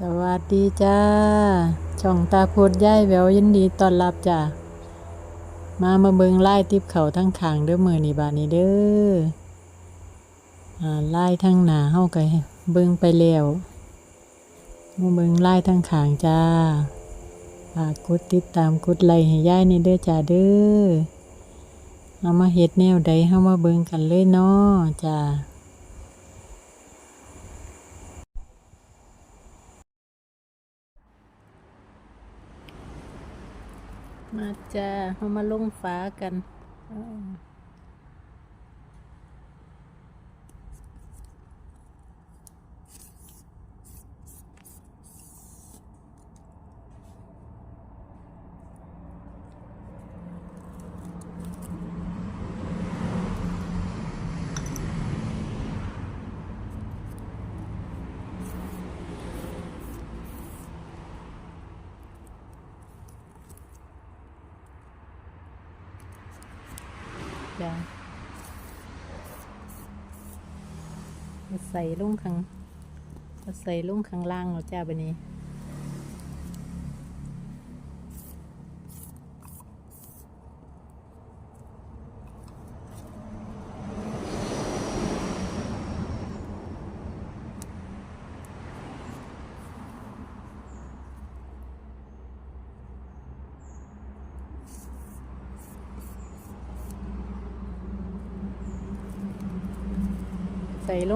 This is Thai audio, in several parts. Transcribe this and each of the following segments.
สวัสดีจ้า ช่องตาโพดย่ายแววยินดีต้อนรับจ้ามามาเบิงไล่ติบเขาทั้งขางเด้อมือนี่บานี้เด้ออ่าไล่ทั้งหนาเฮาก็เบิงไปแล้วมาเบิงไล่ทั้งขางจ้าฝากกดติดตามกดไลค์ให้ย่ายนี่เด้อจ้าเด้อเอามาเฮ็ดแนวใดเฮามาเบิงกันเลยเนาะจ้า มาจ้าเรามาลงฟ้ากัน จ้าใส่ลงข้างใส่ลงข้างล่างเราจ้าบันนี้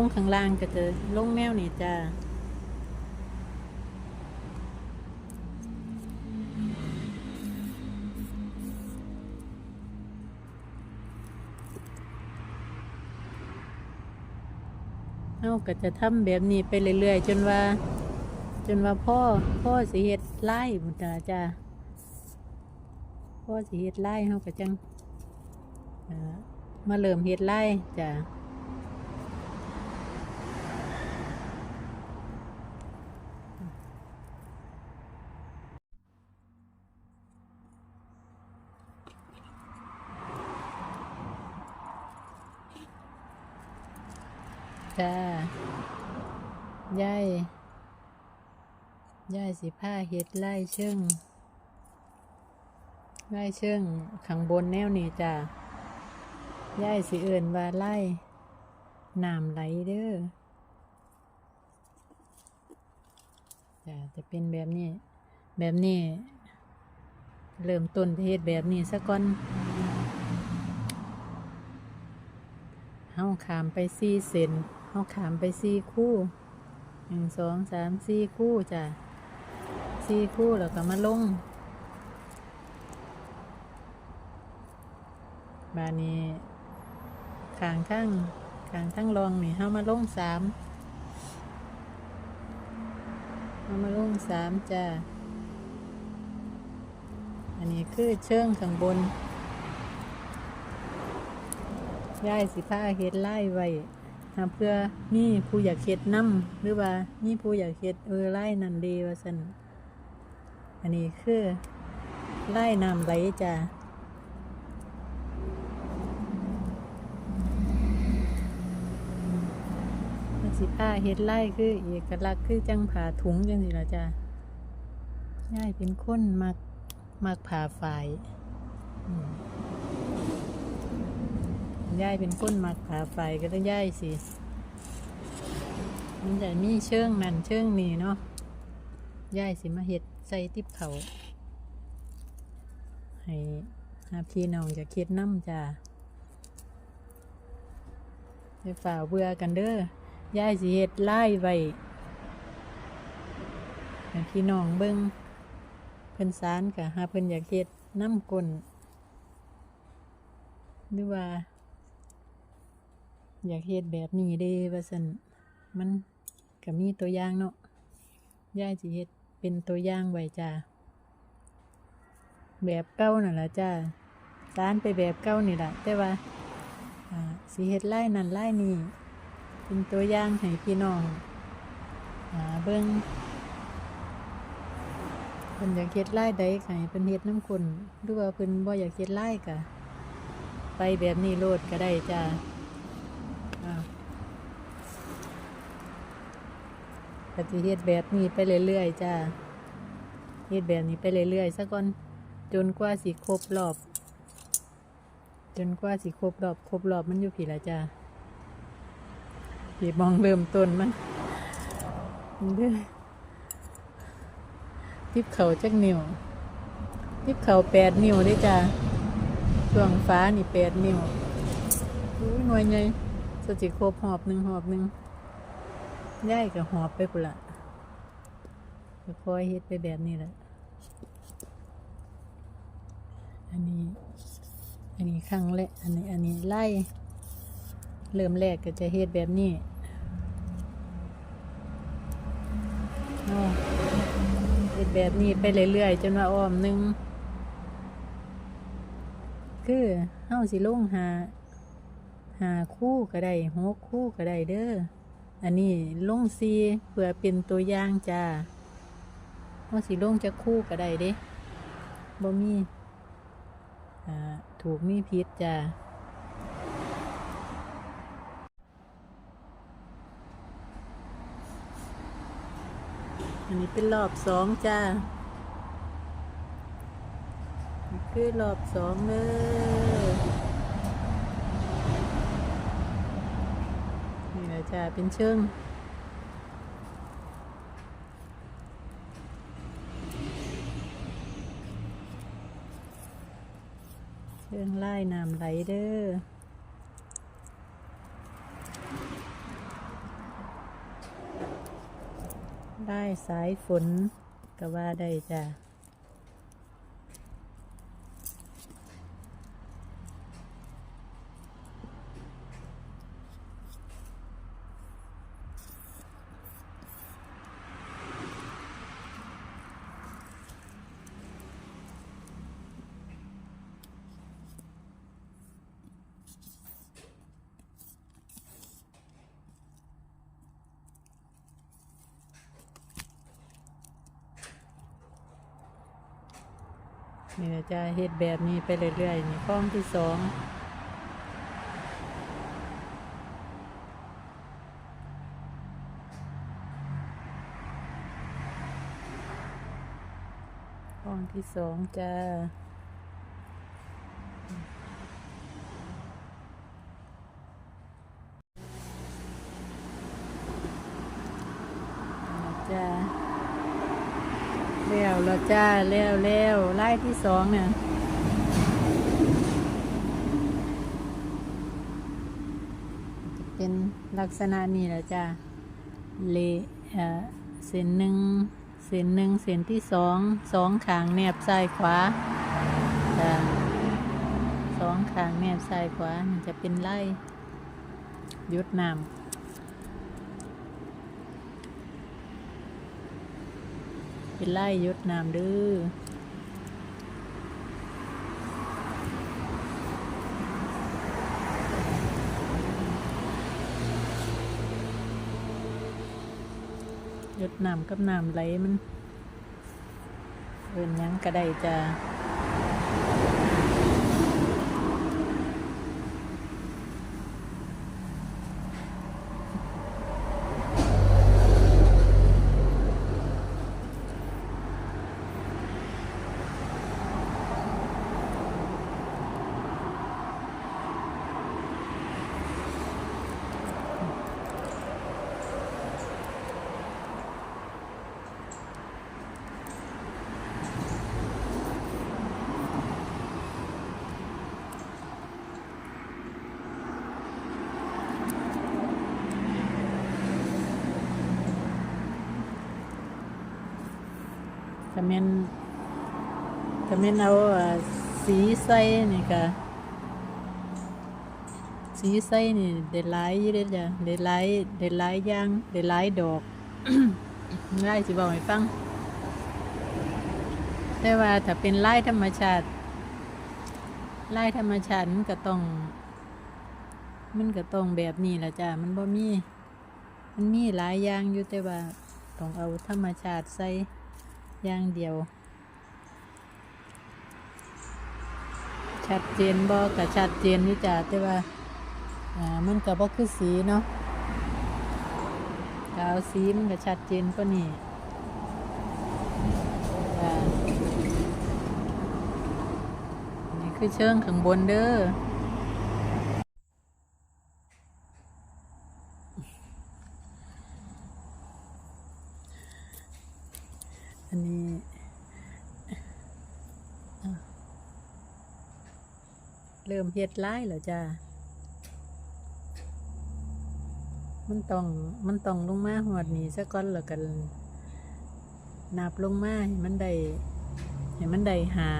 งข้างล่างก็จะลงแนวนี่จ้าเอาก็จะทำแบบนี้ไปเรื่อยๆ จนว่า จนว่าพ่อพ่อสิเฮ็ดไล่บุตรจ้าพ่อสิเฮ็ดไล่เฮาก็จังมาเริ่มเฮ็ดไล่จ้า จ้ายายยาย สิผ้าเฮ็ดไล่เชิงไล่เชิงข้างบนแนวนี้จ้ายายสิเอื่นว่าไล่น้ำไหลเด้อจ้าจะเป็นแบบนี้ แบบนี้ เริ่มต้นเฮ็ดแบบนี้ซะก่อนเฮาขามไปสี่เซนเฮาขามไปสี่คู่หนึ่งสองสามสี่คู่จ้ะ สี่คู่แล้วก็มาลง บานี้ขางทั้งขางทั้งรองนี่เฮามาลงสามเฮามาลงสามจ้ะอันนี้คือเชิงข้างบนย่ายสิผ้าเฮ็ดไล่ไว้เพื่อมีผู้อยากเฮ็ดน้ำหรือว่ามีผู้อยากเฮ็ดเออไล่นั่นดีว่าสัน อันนี้คือไล่นำไหลจ้ะสิผ้าเฮ็ดไล่คือเอกลักษณ์คือจังผ่าถุงจังสิละจ้ะย่ายเป็นคนมักมักผ่าฝ่ายอืมยายเป็นคนมักผาไฟก็ต้องย่ายสิ มันจะมีเชิงนั่นเชิงนี่เนาะย่ายสิมาเห็ด ใส่ติบเขาให้หาพี่น้องจะคิดน้ำจ้าไปฝ่าเบื่อกันเด้อยายสิเห็ดไล่ไว้ให้พี่น้องเบิ้งเพิ่นสารกะหาเพิ่นอยากเห็ดน้ำกลนหรือว่า อยากเฮ็ดแบบนี้เด้ว่าซั่นมันก็มีตัวอย่างเนาะยายสิเฮ็ด เป็นตัวอย่างไว้จ้าแบบเก่านั่นล่ะจ้าสารไปแบบเก่านี่ล่ะแต่ว่าสิเฮ็ดไล่นั่นไล่นี่เป็นตัวอย่างให้พี่น้องอเบิ่งเพิ่นอยากเฮ็ดไล่ใดก็ให้เพิ่นเฮ็ดน้ำคนหรือว่าเพิ่นบ่อยากเฮ็ดไล่ก็ไปแบบนี้โลดก็ได้จ้า ก็สิเฮ็ดแบบนี้ไปเรื่อยๆจ้าเฮ็ดแบบนี้ไปเรื่อยๆซะก่อนจนกว่าสิครบรอบ จนกว่าสิครบรอบครบรอบมันอยู่ผีละจ้าผีมองเริ่มต้นมันเด้อทิปเขาจักนิ้วทิปเขาแปดนิ้วเด้จ้าช่วงฟ้านี่แปดนิ้วหน่วยไงสจิครบหอบหนึ่งหอบหนึ่ง ย่ายกับหอบไปปุนละก็คอยเฮ็ดไปแบบนี้แหละ อันนี้ อันนี้ครั้งแรก อันนี้ อันนี้ไล่ เริ่มแรกก็จะเฮ็ดแบบนี้อ้อเฮ็ดแบบนี้ไปเรื่อยๆจนว่าอ้อมหนึง คือเฮาสิลงหา หาคู่ก็ได้หกคู่ก็ได้เด้อ อันนี้ลงซีเพื่อเป็นตัวอย่างจ้าเฮาสิลงจะคู่ก็ได้เด้บ่มีอ่าถูกมีพิษจ้าอันนี้เป็นรอบสองจ้าคือรอบสองเลยนี่แหละ จ้าเป็นเชิงเชิงไล่น้ำไหลเด้อได้สายฝนก็ว่าได้จ้ะ นี่นะจ้ะเฮ็ดแบบนี้ไปเรื่อยๆนี่ข้องที่สองข้องที่สองจ้าจ้า แล้วแล้วไล่ที่สองเนี่ยเป็นลักษณะนี้แหละจ้าเลเอ่อเส้นหนึ่งเส้นหนึ่งเส้นที่สองสองขางแนบซ้ายขวาจ้าสองขางแนบซ้ายขวามันจะเป็นไล่ยุดน้ำ เป็นไล่ยดน้ำเด้อหยดน้ำกับน้ำไหลมันเอินยังกระไดจ้า ถ้าแม่นถ้าแม่นเอาอ่าสีใส่นี่ก็สีใส่นี่ได้หลายยู่เด้อจ้ะได้หลายได้หลายย่างได้หลายดอกไล่สิบอกให้ฟังแต่ว่าถ้าเป็นไล่ธรรมชาติไล่ธรรมชาติมันก็ต้อง มันก็ต้องแบบนี้แหละจ้ะมันบ่มี มันมีหลายอย่างอยู่แต่ว่าต้องเอาธรรมชาติใส่ อย่างเดียว ชัดเจนบ่ก็ชัดเจนอยู่จ้ะแต่ว่าอ่ามันก็บ่คือสีเนาะขาวสีมันก็ชัดเจนกว่านี่นี่คือเชิงข้างบนเด้อนนี้อะเริ่ มเฮ็ดไล่แล้วจ้ามันต้อง มันต้องลงมาหอดนี้ซะก่อนแล้วกันนับลงมาให้มันได้ให้มันได้หา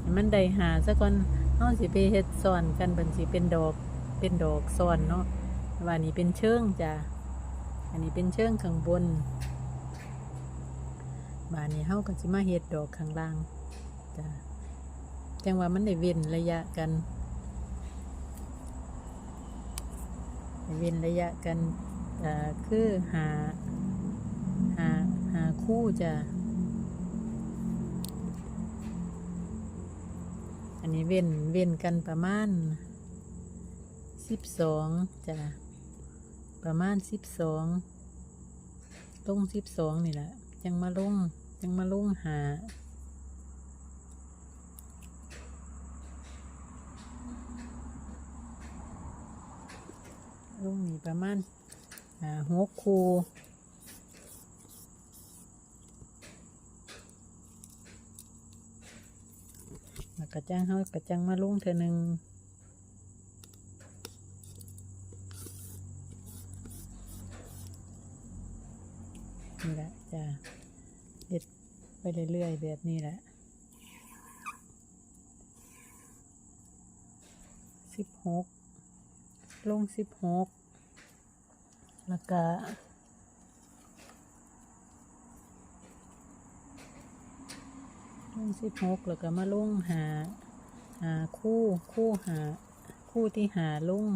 ให้มันได้หาซะก่อนเฮาสิไปเฮ็ดซ้อนกันบันสิเป็นดอก เป็นดอกซ้อนเนาะว่านี่เป็นเชิงจ้ะอันนี้เป็นเชิงข้างบนบานนี้เฮาก็สิมาเฮ็ดดอกข้างล่างจ้ะ จังว่ามันได้เว้นระยะกันเว้นระยะกันคือหาหาหาคู่จะอันนี้เว้นเว้นกันประมาณสิบสองจะประมาณสิบสองลงสิบสองนี่แหละจังมาลงจังมาลงหา ลงนี่ประมาณหกคูกระจังเขากระจังมาลุงเธอหนึ่งนี่แหละจะเด็ดไปเรื่อยๆแบบนี้แหละสิบหก ลงสิบหกแล้วก็ลงสิบหกแล้วก็มาลงหาหาคู่คู่หาคู่ที่หาลง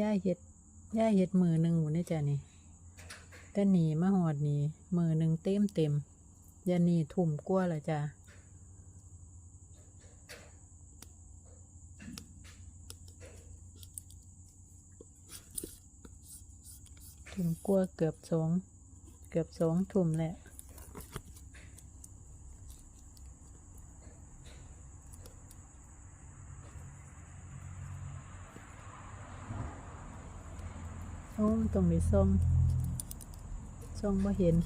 ย่าเห็ดย่าเห็ดมือหนึ่งหมดนี่จ้ะนี่แต่หนีมาหอดนี่มือหนึ่งเต็มเต็มยานี่ทุ่มกลัวละจ้ะทุ่มกลัวเกือบสองเกือบสองทุ่มแหละ อ้ตรงนี้ซ่องซ่องบ่เห็น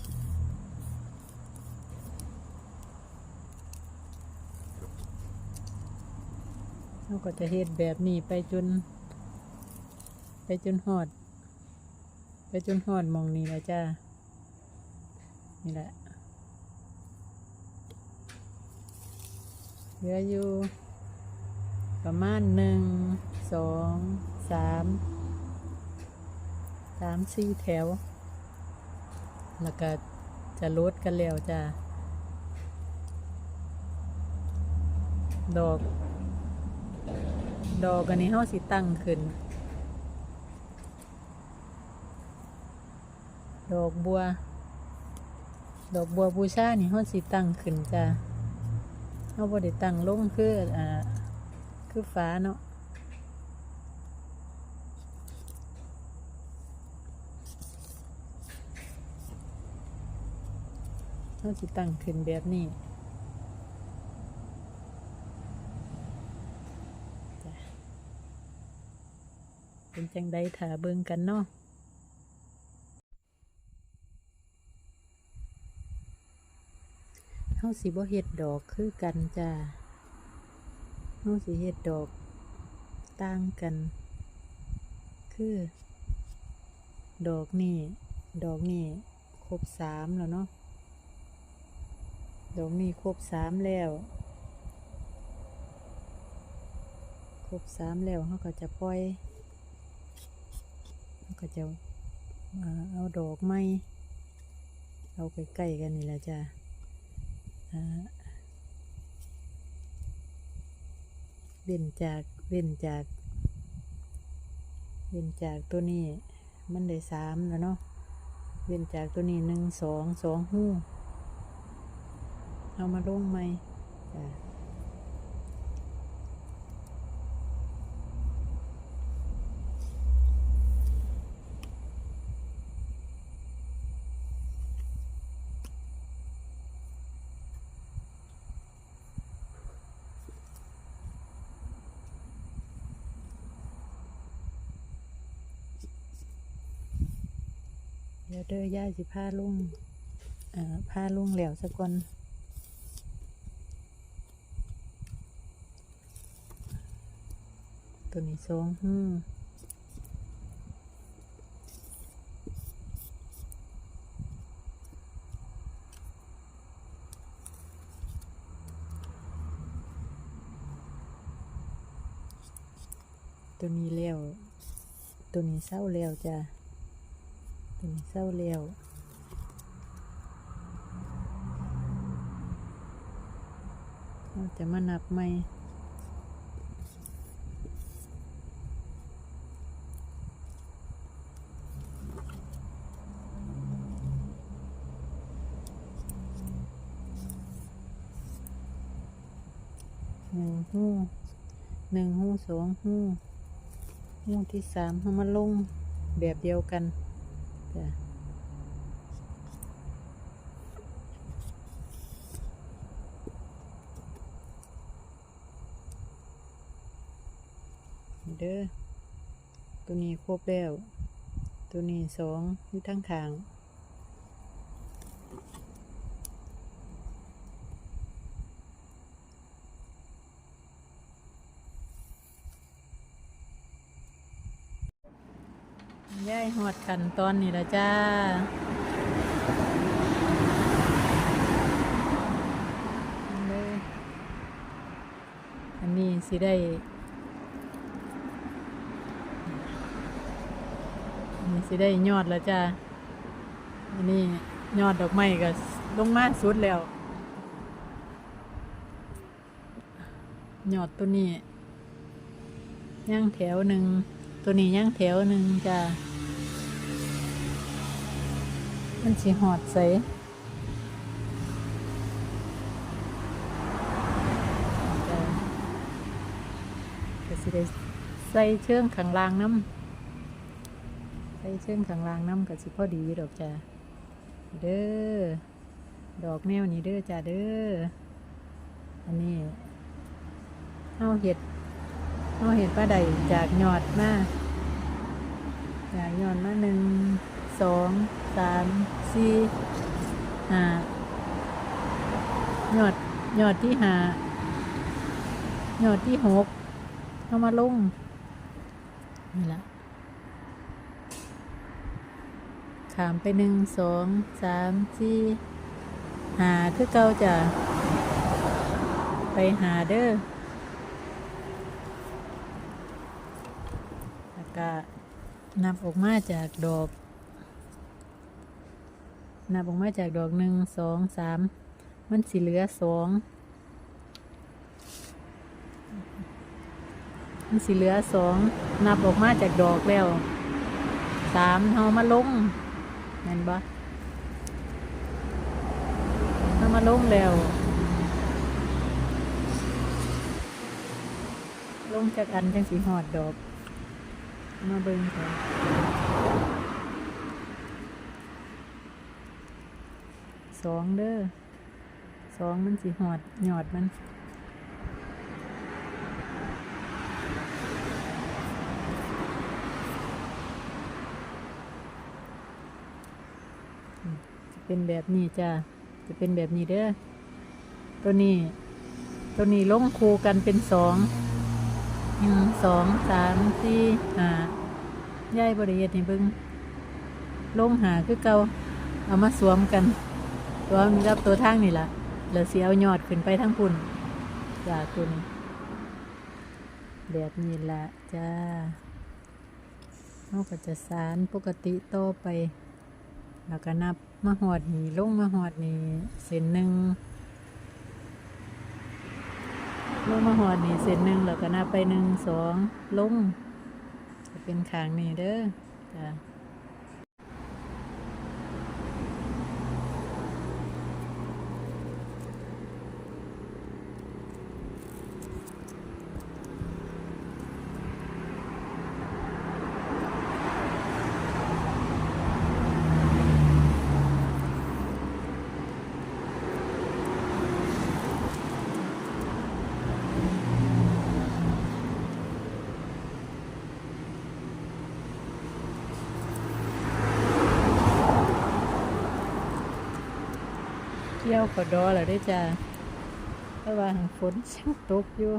เราก็จะเฮ็ดแบบนี้ไปจน ไปจนหอด ไปจนหอดมองนี้แล้วจ้านี่แหละเหลืออยู่ประมาณหนึ่งสองสามามสี่แถว แล้วก็จะลดกันแล้วจ้ะดอก ดอกอันนี้เฮาสิตั้งขึ้น ดอกบัว ดอกบัวบูชานี่เฮาสิตั้งขึ้นจ้ะเฮาบ่ได้ตั้งลงคืออ่าคือฟ้าเนาะ เราสิตั้งขึ้นแบบนี้เป็นจังใดถาเบิ่งกันเนาะเฮาสิบ่เฮ็ดดอกคือกันจ้าเฮาสิเฮ็ดดอกต่างกัน คือ ดอกนี่ ดอกนี่ ครบสามแล้วเนาะ ดอกนี้ครบสามแล้ว ครบสามแล้วเขาก็จะปล่อยเขาก็จะเอาดอกไม้เอาใกล้ๆกันนี่แหละจ้ะเด่นจากเว้นจากเว้นจากตัวนี้มันได้สามแล้วเนาะเว้นจากตัวนี้หนึ่งสองสองหู้ เอามาลงไหมจ้ะเดี๋ยวเด้อย่าสิพาลุงอ่าพาลุงแล้วสักก่อน ตัวนี้สองหู้ตัวนี้แล้ว ตัวนี้เศร้าแล้วจ้ะ ตัวนี้เศร้าแล้วจะมานับไหม หนึ่งหูหนึ่งหูสองหูหูที่สามเขามาลงแบบเดียวกันจ้ะเด้อตัวนี้ครบแล้ว ตัวนี้สองอยู่ทั้งขาง ย่ายหอดกันตอนนี้ละจ้าอันนี้สิได้อันนี้สิได้ยอดแล้วจ้าอันนี้ยอดดอกไม้ก็ลงมาสุดแล้ว ยอดตัวนี้ย่างแถวหนึ่งตัวนี้ย่างแถวหนึ่งจ้า มันสิหอดใสจะก็สิได้ใส่เชื่องขังล่างน้ำใส่เชื่องขังล่างน้ำก็สิพอดีดอกจ้าเด้อ ดอกแนวนี้เด้อจ้าเด้อ อันนี้เอาเห็ดเอาเห็ดป้าใดจากยอดมาจากยอดมาหนึ่ง สองสามสี่ห้ายอดยอดที่ห้ายอดที่หกเอามาลงนี่ละขามไปหนึ่งสองสามสี่หาคือเก่าจะไปหาเด้อแล้วก็นับออกมาจากดอก นับออกมาจากดอกหนึ่งสองสามมันสีเหลือสองมันสีเหลือสองนับออกมาจากดอกแล้วสามเอามาลงเห็นปะเอามาลงแล้ว ลงจากอันจังสีหอดดอก มาเบิ่งกัน สองเด้อสองมันสิหอดหยอดมันจะเป็นแบบนี้จ้าจะเป็นแบบนี้เด้อตัวนี้ตัวนี้ลงคูกันเป็นสองหนึ่งสองสามสี่ห้าย่ายบริเวณนี่เบิ้งลงหาคือเกาเอามาสวมกัน ตัวมีรับตัวทางนี่ล่ะแล้วสีเอายอดขึ้นไปทั้งพุ่นจ้าตัวนี้แบบนี้ละจ้าเราก็จะสารปกติโตไป แล้วก็นับมาหอดนี่ลงมาหอดนี่เส้นหนึ่งลงมาหอดนี่เส้นหนึ่งแล้วก็นับไปหนึ่งสองลงจะเป็นขางนี่เด้อจ้ะ ขอดอแล้วได้จ้าเพราะว่าฝนช่างตกอยู่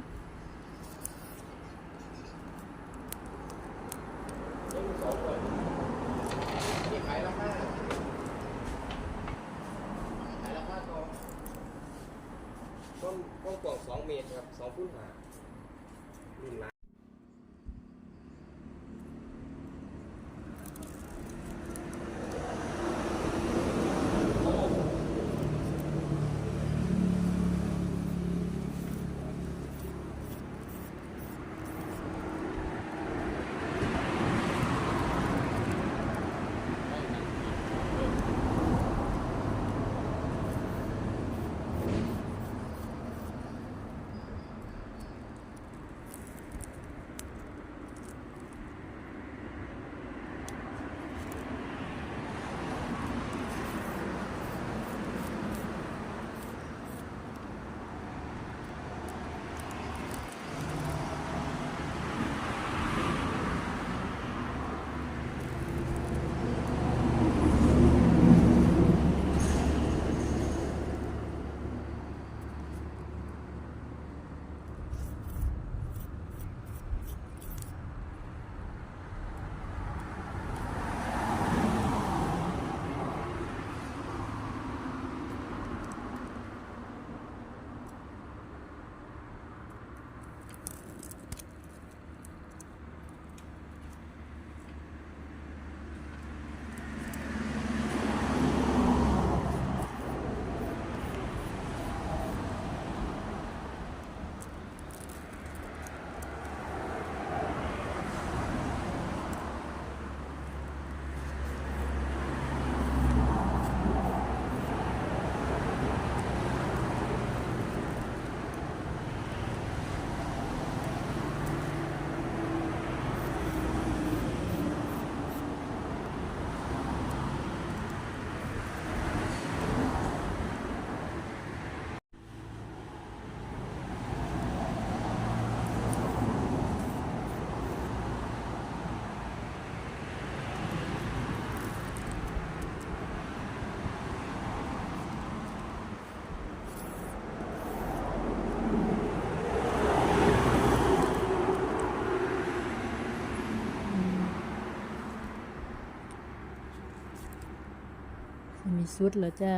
สุดแล้วจ้า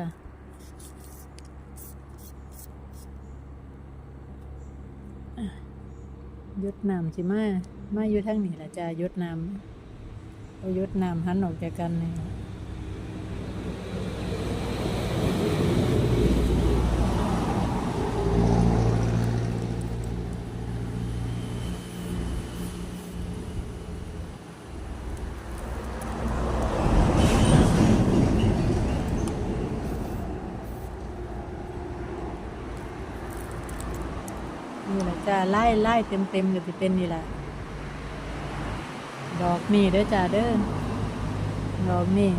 อะยดน้ำจิมามาอยู่ทางนี้ละจ้ายดน้ำเอายดน้ำหันออกจากกันเนี่ยหละ จ้าไล่ไล่เต็มเต็มๆก็จะเป็นนี่แหละดอกนี่เด้อจ้าเด้อดอกนี่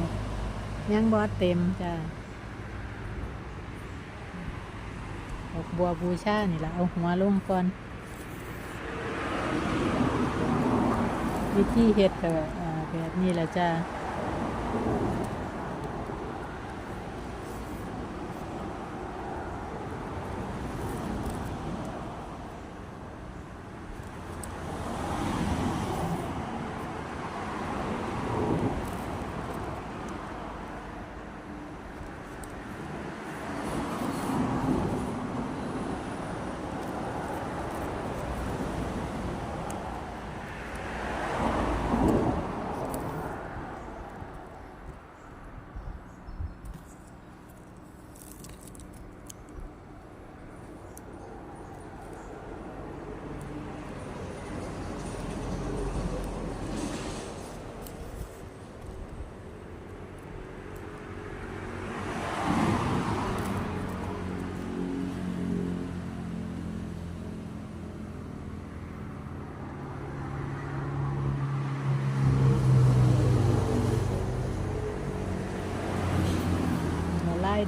ยังบอเต็มจ้าดอกบัวบูชานี่แหละเอาหัวลงก่อนวิธีเฮ็ดก็อ่าแบบนี้แหละจ้า เ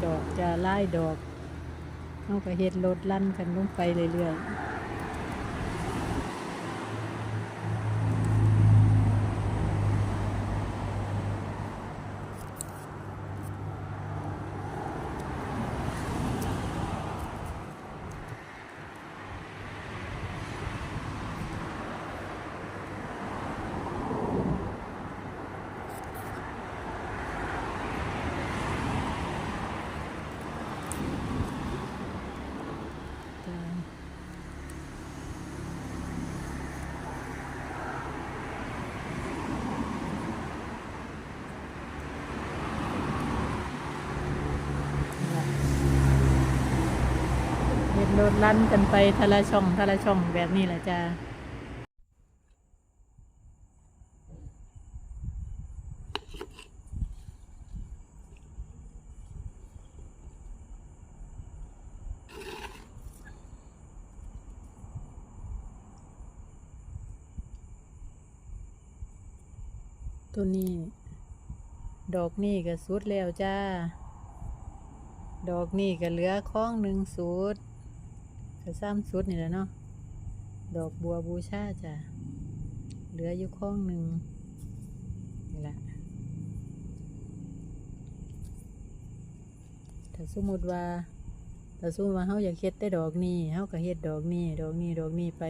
ดอกจะไล่ดอกเขาก็เห็ดรถลั่นกันลงไปเรื่อยๆ จ้ะ รถลั่นกันไปทะละช่องทะละช่องแบบนี้แหละจ้าตัวนี้ ดอกนี่ก็สุดแล้วจ้า ดอกนี่ก็เหลือข้องหนึ่งสุด ก็ซ้ำสุดนี่แหละเนาะดอกบัวบูชาจ้ะเหลืออยู่ข้องหนึ่งนี่แหละถ้าสมมติว่าถ้าสมมติว่าเฮาอยากเฮ็ดแต่ดอกนี้เฮาก็เฮ็ดดอกนี้ดอกนี้ดอกนี้ไป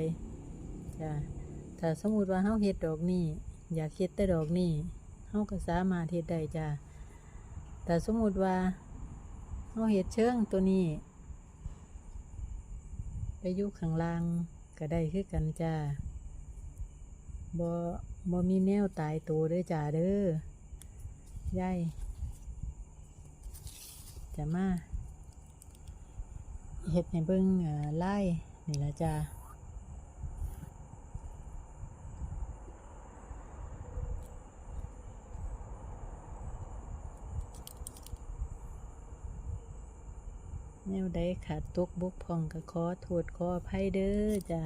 จ้ะถ้าสมมติว่าเฮาเฮ็ดดอกนี้อยากเฮ็ดแต่ดอกนี้เฮาก็สามารถเฮ็ดได้จ้ะแต่สมมติว่าเฮาเฮ็ดเชิงตัวนี้ ไปอยู่ข้างล่างก็ได้คือกันจ้าบ่บ่มีแนวตายตัวเด้อจ้าเด้อยายจะมาเห็ดในเบิ้งไล่นี่ละจ้า แนวใดขาดตกบกพร่องก็ขอโทษขออภัยเด้อจ้า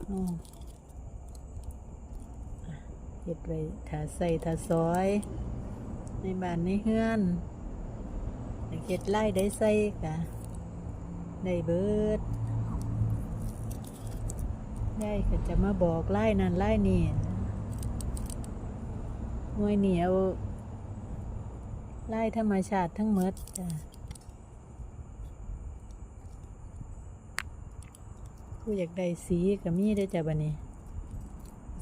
อ้ออะเฮ็ดไว้ถ้าใส่ถ้าซอย ในบ้านในเฮือนอยากเฮ็ดไล่ได้ใส่กะได้เบิดยายก็จะมาบอกไล่นั่นไล่นี่ห่วยเหนียว ไล่ธรรมชาติทั้งหมดจ้ะผู้อยากได้สีก็มีได้จ้ะบัดนี้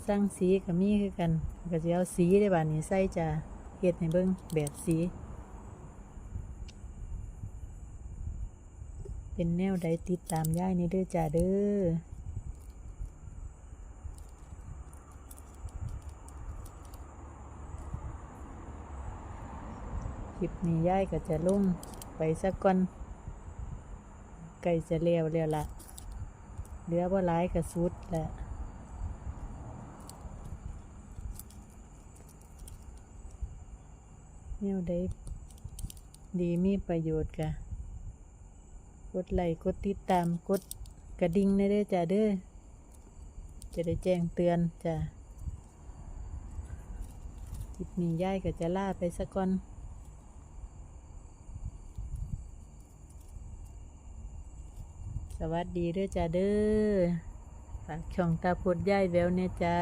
สร้างสีก็มีคือกันก็จะเอาสีได้บัดนี้ใส่จ้ะเฮ็ดให้เบิ่งแบบสี เป็นแนวใดติดตามย่ายนี่เด้อจ้าเด้อ ค ลิปนี้ย่ายก็จะลุ่งไปสักก่อนไก่จะเลี้ยวแล้วละเหลือว่าร้ายกับสุดแหละแนวใดดีมีประโยชน์กะกดไลค์กดติดตามกดกระดิ่งได้เด้อจ้าเด้อจะได้แจ้งเตือนจ้ะคลิปนี้ย่ายก็จะล่าไปสักก่อน สวัสดีเด้อจ้าเด้อฝากช่องตาพุดย่ายแววเนี่ยจ้า